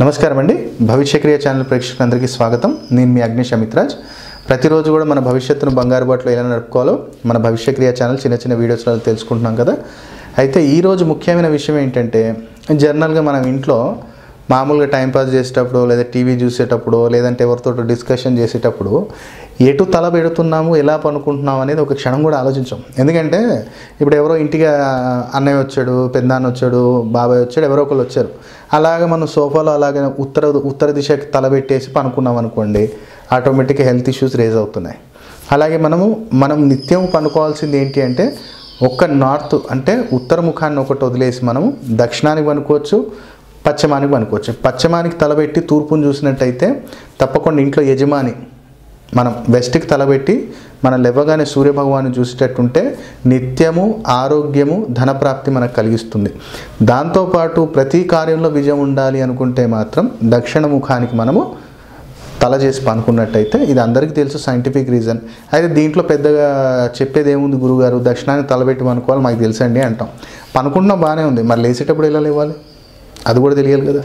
నమస్కారం అండి. భవిష్యక్రియ ఛానల్ ప్రేక్షకులందరికీ స్వాగతం. నేను మీ అగ్నేష్ అమిత్రాజ్. ప్రతిరోజు కూడా మన భవిష్యత్తును బంగారు బాటలో ఎలా నడుపుకోవాలో మన భవిష్యక్రియ ఛానల్ చిన్న చిన్న వీడియోస్లో తెలుసుకుంటున్నాం కదా. అయితే ఈరోజు ముఖ్యమైన విషయం ఏంటంటే జనరల్గా మనం ఇంట్లో మామూలుగా టైంపాస్ చేసేటప్పుడు లేదా టీవీ చూసేటప్పుడు లేదంటే ఎవరితో డిస్కషన్ చేసేటప్పుడు ఎటు తల పెడుతున్నాము ఎలా పనుకుంటున్నాము అనేది ఒక క్షణం కూడా ఆలోచించాం. ఎందుకంటే ఇప్పుడు ఎవరో ఇంటికి అన్నయ్య వచ్చాడు పెద్దాన్న వచ్చాడు బాబాయ్ వచ్చాడు ఎవరో ఒకరు వచ్చారు. అలాగే మనం సోఫాలో అలాగే ఉత్తర ఉత్తర దిశకి తల పెట్టేసి పనుకున్నాం అనుకోండి ఆటోమేటిక్గా హెల్త్ ఇష్యూస్ రేజ్ అవుతున్నాయి. అలాగే మనము మనం నిత్యం పనుకోవాల్సింది ఏంటి అంటే ఒక్క నార్త్ అంటే ఉత్తర ముఖాన్ని ఒకటి వదిలేసి మనము దక్షిణానికి పనుకోవచ్చు పశ్చిమానికి పనుకోవచ్చు పశ్చిమానికి తలబెట్టి తూర్పును చూసినట్టయితే తప్పకుండా ఇంట్లో యజమాని మనం వెస్ట్కి తలబెట్టి మనం లేవగానే సూర్యభగవాన్ని చూసేటట్టుంటే నిత్యము ఆరోగ్యము ధనప్రాప్తి మనకు కలిగిస్తుంది. దాంతోపాటు ప్రతి కార్యంలో విజయం ఉండాలి అనుకుంటే మాత్రం దక్షిణ ముఖానికి మనము తల చేసి పనుకున్నట్టయితే ఇది అందరికీ తెలుసు సైంటిఫిక్ రీజన్ అయితే దీంట్లో పెద్దగా చెప్పేది ఏముంది గురుగారు? దక్షిణాన్ని తలబెట్టి పనుకోవాలి మాకు తెలుసండి అంటాం. పనుకుంటున్నాం బాగానే ఉంది. మరి లేచేటప్పుడు ఎలా లేవాలి? అది కూడా తెలియాలి కదా.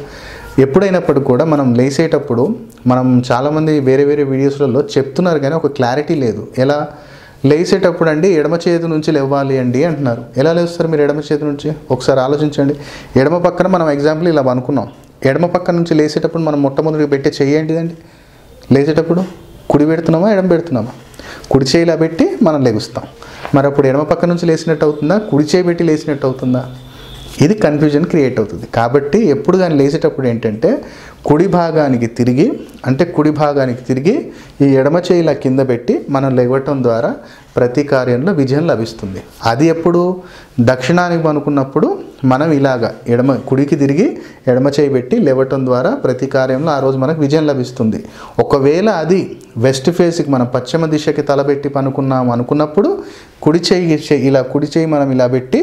ఎప్పుడైనప్పటికి కూడా మనం లేసేటప్పుడు మనం చాలామంది వేరే వేరే వీడియోస్లలో చెప్తున్నారు కానీ ఒక క్లారిటీ లేదు. ఎలా? లేసేటప్పుడు అండి ఎడమ చేతి నుంచి లేవాలి అండి అంటున్నారు. ఎలా లేస్తారు మీరు ఎడమ చేతి నుంచి? ఒకసారి ఆలోచించండి. ఎడమ పక్కన మనం ఎగ్జాంపుల్ ఇలా అనుకున్నాం. ఎడమ పక్క నుంచి లేసేటప్పుడు మనం మొట్టమొదటి పెట్టే చెయ్యండిదండి లేచేటప్పుడు కుడి పెడుతున్నామా ఎడమ పెడుతున్నామా? కుడి చేయిలా పెట్టి మనం లెగుస్తాం. మరి అప్పుడు ఎడమ పక్క నుంచి లేచినట్టు అవుతుందా? కుడి చేయి పెట్టి లేచినట్టు అవుతుందా? ఇది కన్ఫ్యూజన్ క్రియేట్ అవుతుంది. కాబట్టి ఎప్పుడు కానీ లేచేటప్పుడు ఏంటంటే కుడి భాగానికి తిరిగి అంటే కుడి భాగానికి తిరిగి ఈ ఎడమ చేయిలా కింద పెట్టి మనం లేవటం ద్వారా ప్రతి కార్యంలో విజయం లభిస్తుంది. అది ఎప్పుడు? దక్షిణానికి పనుకున్నప్పుడు మనం ఇలాగ ఎడమ కుడికి తిరిగి ఎడమ చేయి పెట్టి లేవటం ద్వారా ప్రతి కార్యంలో ఆ రోజు మనకు విజయం లభిస్తుంది. ఒకవేళ అది వెస్ట్ ఫేస్కి మనం పశ్చిమ దిశకి తలబెట్టి పనుకున్నాం అనుకున్నప్పుడు కుడి చేయి ఇలా కుడి చేయి మనం ఇలా పెట్టి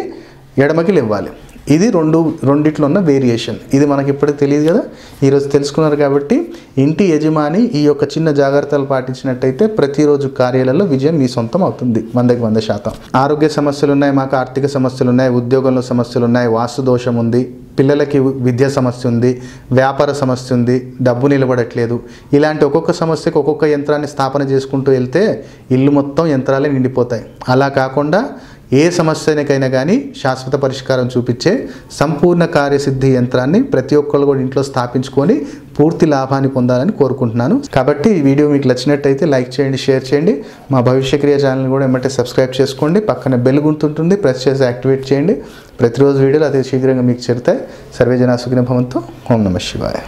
ఎడమకి లేవాలి. ఇది రెండు రెండిట్లో ఉన్న వేరియేషన్ ఇది మనకి ఇప్పటికి తెలియదు కదా? ఈరోజు తెలుసుకున్నారు కాబట్టి ఇంటి యజమాని ఈ యొక్క చిన్న జాగ్రత్తలు పాటించినట్టయితే ప్రతిరోజు కార్యాలలో విజయం మీ సొంతం అవుతుంది. వందకి వంద శాతం. ఆరోగ్య సమస్యలు ఉన్నాయి మాకు ఆర్థిక సమస్యలు ఉన్నాయి ఉద్యోగంలో సమస్యలు ఉన్నాయి వాస్తు దోషం ఉంది పిల్లలకి విద్య సమస్య ఉంది వ్యాపార సమస్య ఉంది డబ్బు నిలబడట్లేదు. ఇలాంటి ఒక్కొక్క సమస్యకు ఒక్కొక్క యంత్రాన్ని స్థాపన చేసుకుంటూ వెళ్తే ఇల్లు మొత్తం యంత్రాలే నిండిపోతాయి. అలా కాకుండా ఏ సమస్యనికైనా కానీ శాశ్వత పరిష్కారం చూపించే సంపూర్ణ కార్యసిద్ధి యంత్రాన్ని ప్రతి ఒక్కళ్ళు కూడా ఇంట్లో స్థాపించుకొని పూర్తి లాభాన్ని పొందాలని కోరుకుంటున్నాను. కాబట్టి ఈ వీడియో మీకు నచ్చినట్టయితే లైక్ చేయండి షేర్ చేయండి. మా భవిష్యక్రియ ఛానల్ కూడా ఏమంటే సబ్స్క్రైబ్ చేసుకోండి. పక్కన బెల్ గుర్తుంటుంది ప్రెస్ చేసి యాక్టివేట్ చేయండి. ప్రతిరోజు వీడియోలు అతి శీఘ్రంగా మీకు చేరుతాయి. సర్వేజన సుఖిన భవంతో. ఓం నమ శివాయ.